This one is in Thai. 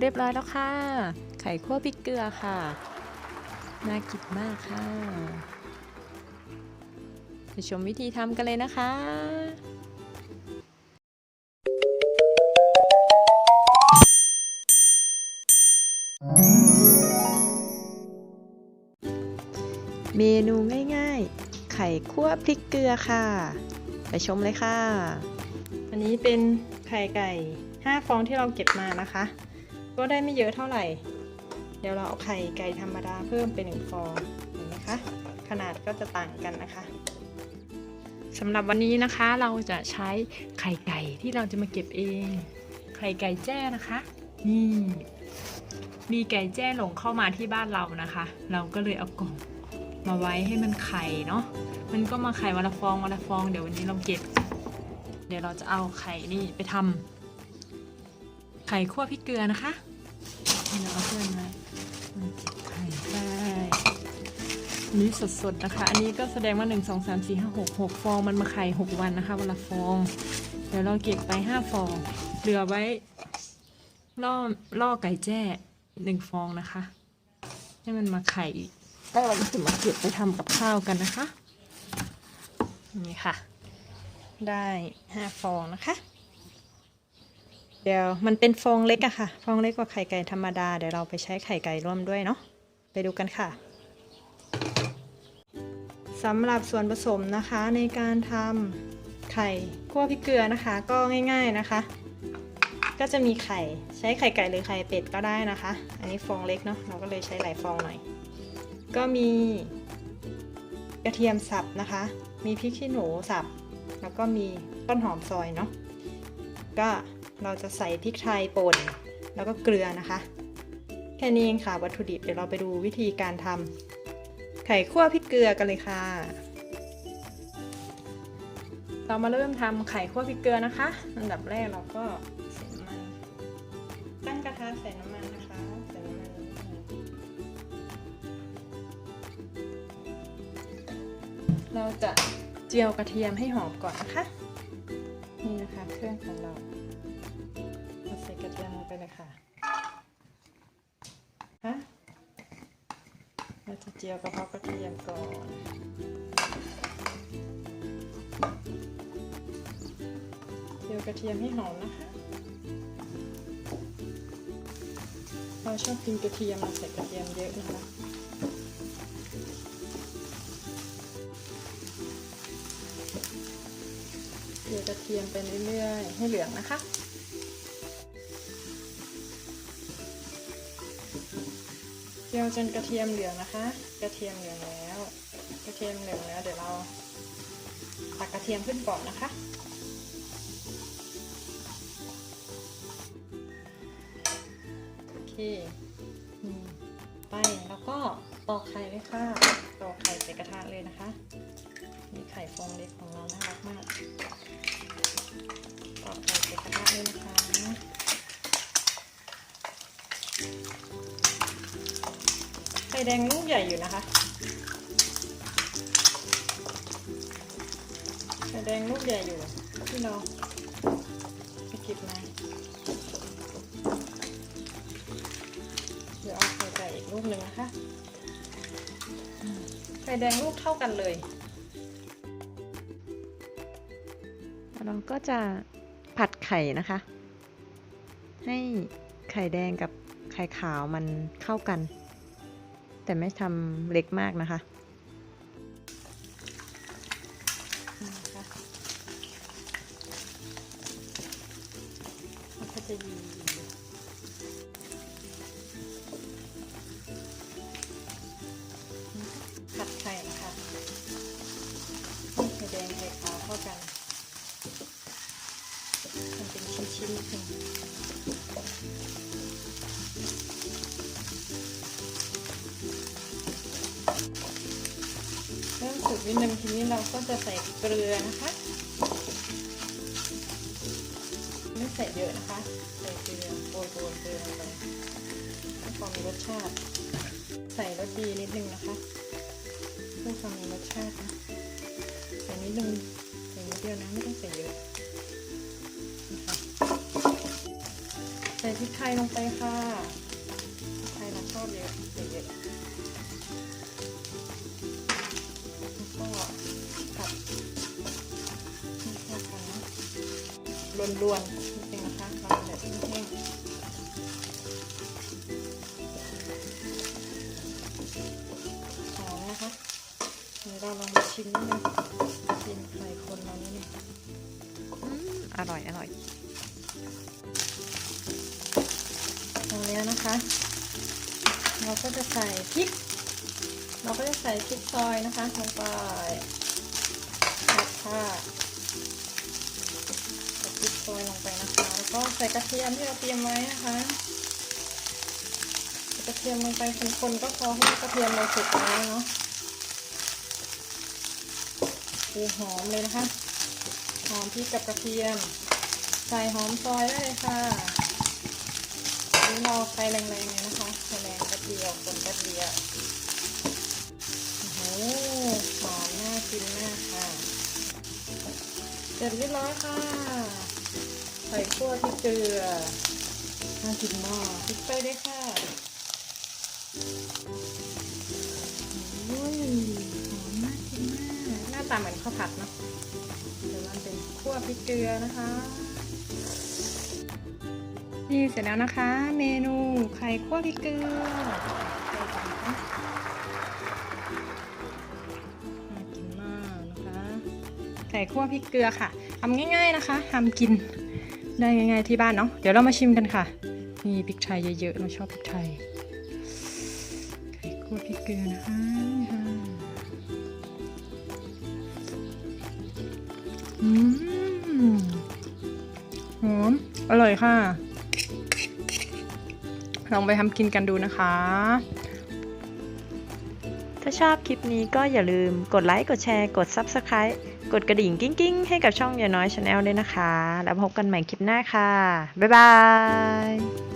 เรียบร้อยแล้วค่ะ ไข่คั่วพริกเกลือค่ะ น่ากินมากค่ะ ไปชมวิธีทำกันเลยนะคะเมนูง่ายๆ ไข่คั่วพริกเกลือค่ะ ไปชมเลยค่ะ อันนี้เป็นไข่ไก่ 5 ฟองที่เราเก็บมานะคะ ก็ได้ไม่เยอะเท่าไหร่ เดี๋ยวเราเอาไข่ไก่ธรรมดาเพิ่มเป็นหนึ่งฟองเห็นไหมคะ ขนาดก็จะต่างกันนะคะสำหรับวันนี้นะคะเราจะใช้ไข่ไก่ที่เราจะมาเก็บเอง ไข่ไก่แจ้นะคะนี่มีไก่แจ้หลงเข้ามาที่บ้านเรานะคะ เราก็เลยเอากล่องมาไว้ให้มันไข่เนาะมันก็มาไข่วันละฟองวันละฟองเดี๋ยววันนี้เราเก็บ เดี๋ยวเราจะเอาไข่นี่ไปทำไข่คั่วพริกเกลือนะคะ นี่เราเอาเพื่อนมามันเก็บไข่ได้นนี้สดๆนะคะ อันนี้ก็แสดงว่า1 2 3 4 5 6 6ฟองมันมาไข่6วันนะคะวันละฟอง เดี๋ยวเราเก็บไป5ฟอง เหลือไว้ล่อล่อไก่แจ้หนึ่งฟองนะคะ ให้มันมาไข่อีกแล้วเราก็จะมาเก็บไปทำกับข้าวกันนะคะ นี่ค่ะ ได้5ฟองนะคะ เดี๋ยวมันเป็นฟองเล็กอะค่ะ ฟองเล็กกว่าไข่ไก่ธรรมดา เดี๋ยวเราไปใช้ไข่ไก่ร่วมด้วยเนาะ ไปดูกันค่ะสำหรับส่วนผสมนะคะในการทำไข่คั่วพริกเกลือนะคะ ก็ง่าย ๆนะคะ ก็จะมีไข่ใช้ไข่ไก่หรือไข่เป็ดก็ได้นะคะ อันนี้ฟองเล็กเนาะเราก็เลยใช้หลายฟองหน่อย ก็มีกระเทียมสับนะคะ มีพริกขี้หนูสับ แล้วก็มีต้นหอมซอยเนาะก็ เราจะใส่พริกไทยป่น แล้วก็เกลือนะคะ แค่นี้เองค่ะวัตถุดิบเดี๋ยวเราไปดูวิธีการทำไข่คั่วพริกเกลือกันเลยค่ะ เรามาเริ่มทำไข่คั่วพริกเกลือนะคะอันดับแรกเราก็ใส่น้ำมันตั้งกระทะใส่น้ำมันนะคะใส่น้ำมันเราจะเจียวกระเทียมให้หอมก่อนนะคะ นี่นะคะเครื่องของเรา เตียงไปเลยค่ะ ฮะ เราจะเจียวกระเพาะกระเทียมก่อนเจียวกระเทียมให้หอมนะคะเราชอบกินกระเทียมเราใส่กระเทียมเยอะนะคะเจียวกระเทียมไปเรื่อยๆให้เหลืองนะคะ เจียวจนกระเทียมเหลืองนะคะ กระเทียมเหลืองแล้ว กระเทียมเหลืองแล้ว เดี๋ยวเราตักกระเทียมขึ้นก่อนนะคะ โอเคไปแล้วก็ตอกไข่เลยค่ะตอกไข่ใส่กระทะเลยนะคะนี่ไข่ฟองเล็กของเราน่ารักมากตอกไข่ใส่กระทะเลยนะคะ ข่แดงลูกใหญ่อยู่นะคะ ไข่แดงลูกใหญ่อยู่ที่เราไปเก็บมาเดี๋ยวเอาไข่ไก่อีกลูกหนึ่งนะคะ ไข่แดงลูกเท่ากันเลยเราก็จะผัดไข่นะคะ ให้ไข่แดงกับไข่ขาวมันเข้ากัน แต่ไม่ทำเล็กมากนะคะนะคะแล้วก็จะยีผัดไข่ค่ะให้ไข่แดงไข่ขาวเข้ากัน มันเป็นชิ้นๆหนึ่ง นิดนึงทีนี้เราก็จะใส่เกลือนะคะไม่ใส่เยอะนะคะ ใส่เกลือโรยโรยเกลือลงไปให้พอมีรสชาติ ใส่รสดีนิดนึงนะคะเพื่อความมีรสชาตินะใส่นิดนึงใส่นิดเดียวนะไม่ต้องใส่เยอะนะคะใส่พริกไทยลงไปค่ะพริกไทยเราชอบเยอะใส่เยอะ รวนๆนิดนึงนะคะเราแบบแห้งๆหอมนะคะเดี๋ยวเราลองมาชิมนิดนึงชิมไข่คนเรานี่อืมอร่อยอร่อยพอแล้วนะคะ เราก็จะใส่พริก เราก็จะใส่พริกซอยนะคะลงไปผัดค่ะ ก็ใส่กระเทียมที่เราเตรียมไว้นะคะใส่กระเทียมลงไปคนๆก็พอให้กระเทียมเราสุกแล้วเนาะดูหอมเลยนะคะ หอมพริกกับกระเทียม ใส่หอมซอยได้เลยค่ะนี่เราไฟแรงๆเลยนะคะไฟแรงแป๊บเดียวคนแป๊บเดียวโอ้โหหอมน่ากินมากค่ะ เสร็จเรียบร้อยค่ะ ส่ขั่วพริกเกลือน่ากินมากพริกไปได้ค่ะโอ้ยหอมน่ากินมาก หน้าตาเหมือนข้าวผัดเนาะเดี๋ยวมันเป็นขั่วพริกเกลือนะคะ นี่เสร็จแล้วนะคะ เมนูไข่คั่วพริกเกลือน่ากินมากนะคะไข่คั่วพริกเกลือค่ะทำง่าย ๆนะคะทำกิน ได้ง่าย ๆ ที่บ้านเนาะเดี๋ยวเรามาชิมกันค่ะนี่พริกไทยเยอะๆเราชอบพริกไทยไข่คั่วพริกเกลือนะคะค่ะอืมหอมอร่อยค่ะ ลองไปทำกินกันดูนะคะ ถ้าชอบคลิปนี้ก็อย่าลืมกดไลค์ กดแชร์ กด Subscribe กดกระดิ่งกิ้งๆ ให้กับช่องอย่าน้อยชาแนลด้วยนะคะ แล้วพบกันใหม่คลิปหน้าค่ะ บ๊ายบาย